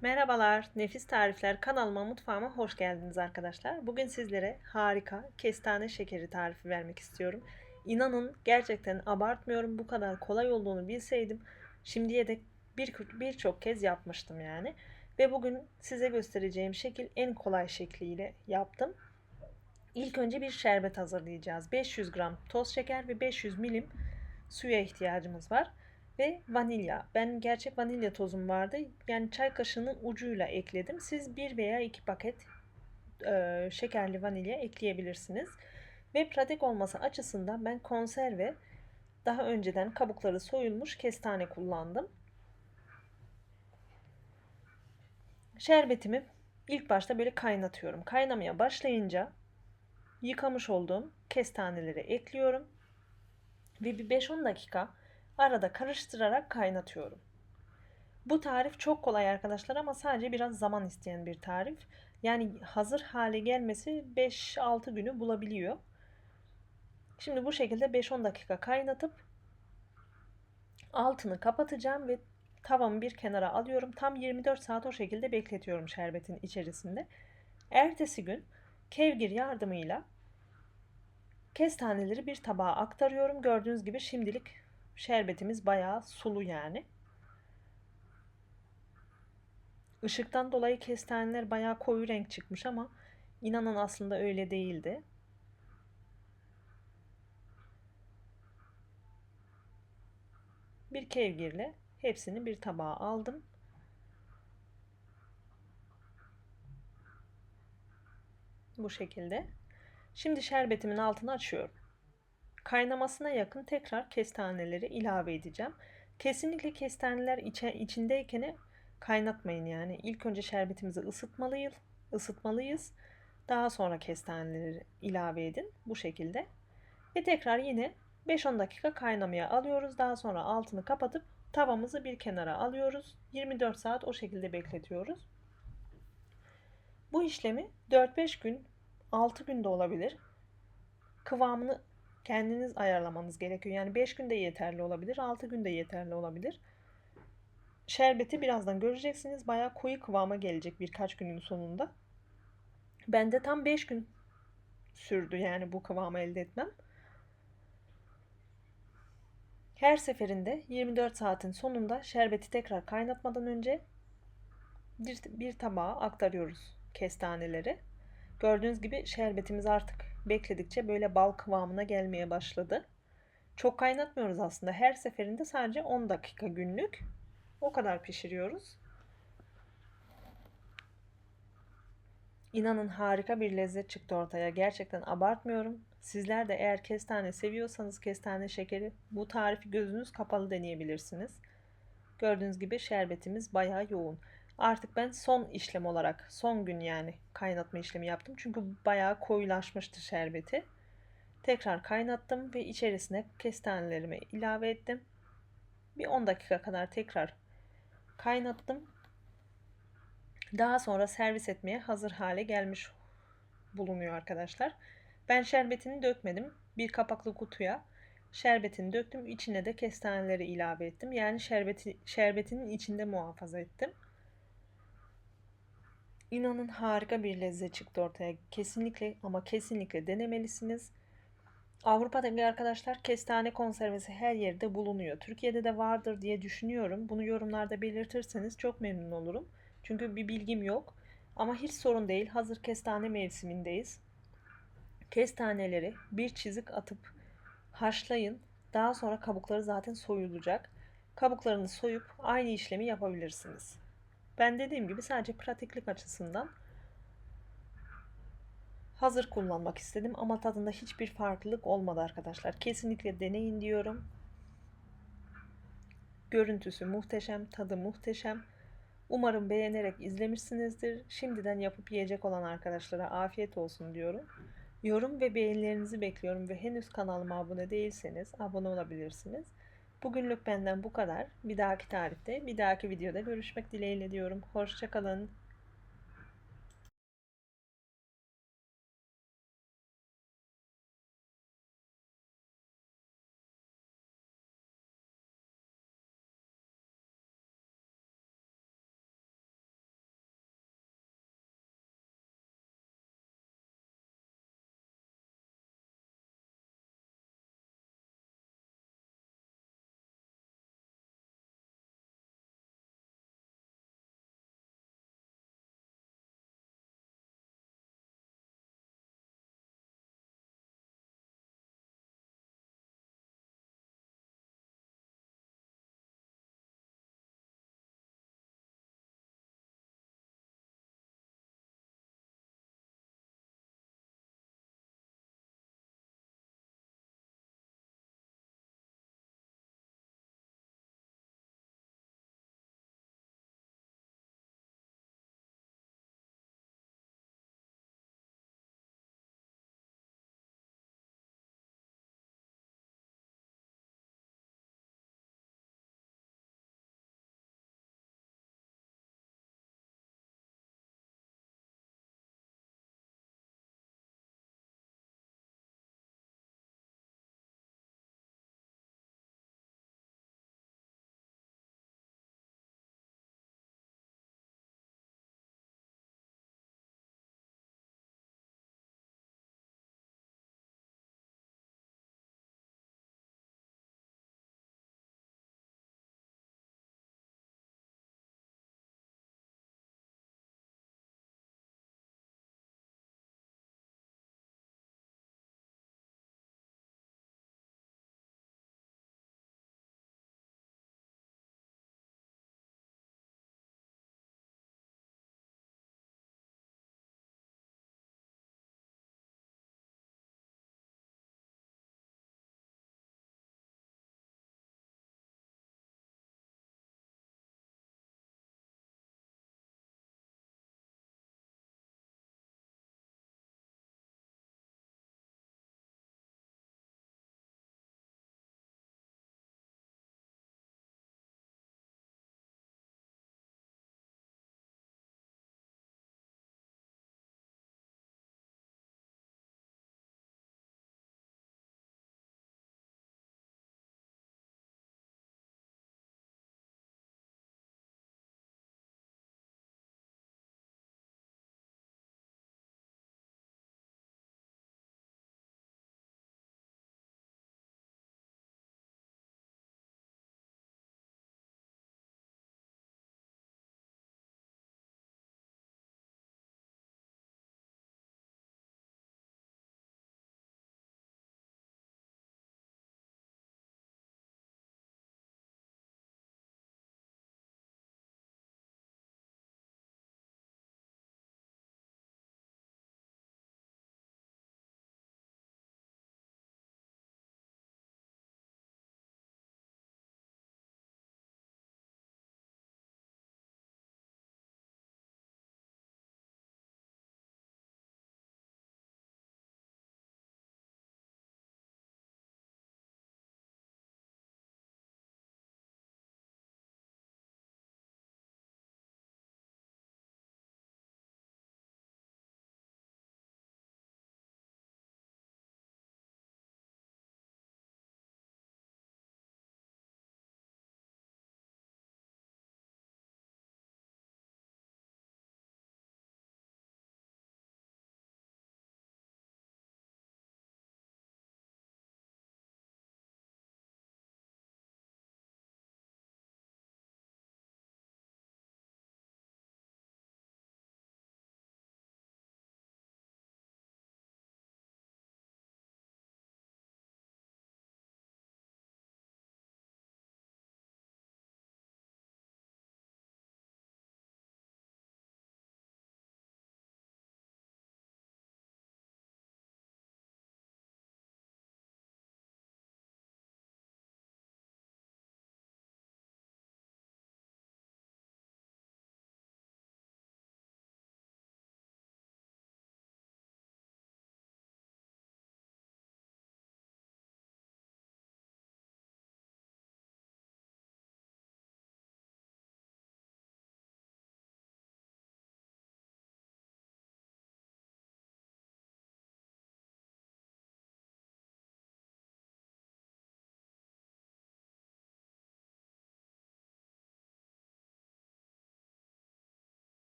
Merhabalar, Nefis Tarifler kanalıma mutfağıma hoş geldiniz arkadaşlar. Bugün sizlere harika kestane şekeri tarifi vermek istiyorum. İnanın gerçekten abartmıyorum bu kadar kolay olduğunu bilseydim şimdiye dek bir birçok kez yapmıştım yani. Ve bugün size göstereceğim şekil en kolay şekliyle yaptım. İlk önce bir şerbet hazırlayacağız. 500 gram toz şeker ve 500 milim suya ihtiyacımız var ve vanilya. Ben gerçek vanilya tozum vardı. Yani çay kaşığının ucuyla ekledim. Siz bir veya iki paket e, şekerli vanilya ekleyebilirsiniz. Ve pratik olması açısından ben konserve daha önceden kabukları soyulmuş kestane kullandım. Şerbetimi ilk başta böyle kaynatıyorum. Kaynamaya başlayınca yıkamış olduğum kestaneleri ekliyorum. Ve bir 5-10 dakika arada karıştırarak kaynatıyorum. Bu tarif çok kolay arkadaşlar ama sadece biraz zaman isteyen bir tarif. Yani hazır hale gelmesi 5-6 günü bulabiliyor. Şimdi bu şekilde 5-10 dakika kaynatıp altını kapatacağım ve tavamı bir kenara alıyorum. Tam 24 saat o şekilde bekletiyorum şerbetin içerisinde. Ertesi gün kevgir yardımıyla kestaneleri bir tabağa aktarıyorum. Gördüğünüz gibi şimdilik Şerbetimiz bayağı sulu yani. Işıktan dolayı kestaneler bayağı koyu renk çıkmış ama inanın aslında öyle değildi. Bir kevgirle hepsini bir tabağa aldım. Bu şekilde. Şimdi şerbetimin altını açıyorum. Kaynamasına yakın tekrar kestaneleri ilave edeceğim. Kesinlikle kestaneler içe, içindeyken kaynatmayın yani. İlk önce şerbetimizi ısıtmalıyız. ısıtmalıyız. Daha sonra kestaneleri ilave edin bu şekilde. Ve tekrar yine 5-10 dakika kaynamaya alıyoruz. Daha sonra altını kapatıp tavamızı bir kenara alıyoruz. 24 saat o şekilde bekletiyoruz. Bu işlemi 4-5 gün, 6 günde olabilir. Kıvamını kendiniz ayarlamanız gerekiyor. Yani 5 günde yeterli olabilir, 6 günde yeterli olabilir. Şerbeti birazdan göreceksiniz. Bayağı koyu kıvama gelecek birkaç günün sonunda. Bende tam 5 gün sürdü yani bu kıvamı elde etmem. Her seferinde 24 saatin sonunda şerbeti tekrar kaynatmadan önce bir, bir tabağa aktarıyoruz kestaneleri. Gördüğünüz gibi şerbetimiz artık bekledikçe böyle bal kıvamına gelmeye başladı. Çok kaynatmıyoruz aslında. Her seferinde sadece 10 dakika günlük. O kadar pişiriyoruz. İnanın harika bir lezzet çıktı ortaya. Gerçekten abartmıyorum. Sizler de eğer kestane seviyorsanız kestane şekeri bu tarifi gözünüz kapalı deneyebilirsiniz. Gördüğünüz gibi şerbetimiz bayağı yoğun. Artık ben son işlem olarak son gün yani kaynatma işlemi yaptım. Çünkü bayağı koyulaşmıştı şerbeti. Tekrar kaynattım ve içerisine kestanelerimi ilave ettim. Bir 10 dakika kadar tekrar kaynattım. Daha sonra servis etmeye hazır hale gelmiş bulunuyor arkadaşlar. Ben şerbetini dökmedim. Bir kapaklı kutuya şerbetini döktüm. İçine de kestaneleri ilave ettim. Yani şerbeti, şerbetinin içinde muhafaza ettim. İnanın harika bir lezzet çıktı ortaya. Kesinlikle ama kesinlikle denemelisiniz. Avrupa'daki arkadaşlar kestane konservesi her yerde bulunuyor. Türkiye'de de vardır diye düşünüyorum. Bunu yorumlarda belirtirseniz çok memnun olurum. Çünkü bir bilgim yok. Ama hiç sorun değil. Hazır kestane mevsimindeyiz. Kestaneleri bir çizik atıp haşlayın. Daha sonra kabukları zaten soyulacak. Kabuklarını soyup aynı işlemi yapabilirsiniz. Ben dediğim gibi sadece pratiklik açısından hazır kullanmak istedim ama tadında hiçbir farklılık olmadı arkadaşlar. Kesinlikle deneyin diyorum. Görüntüsü muhteşem, tadı muhteşem. Umarım beğenerek izlemişsinizdir. Şimdiden yapıp yiyecek olan arkadaşlara afiyet olsun diyorum. Yorum ve beğenilerinizi bekliyorum ve henüz kanalıma abone değilseniz abone olabilirsiniz. Bugünlük benden bu kadar. Bir dahaki tarifte, bir dahaki videoda görüşmek dileğiyle diyorum. Hoşçakalın.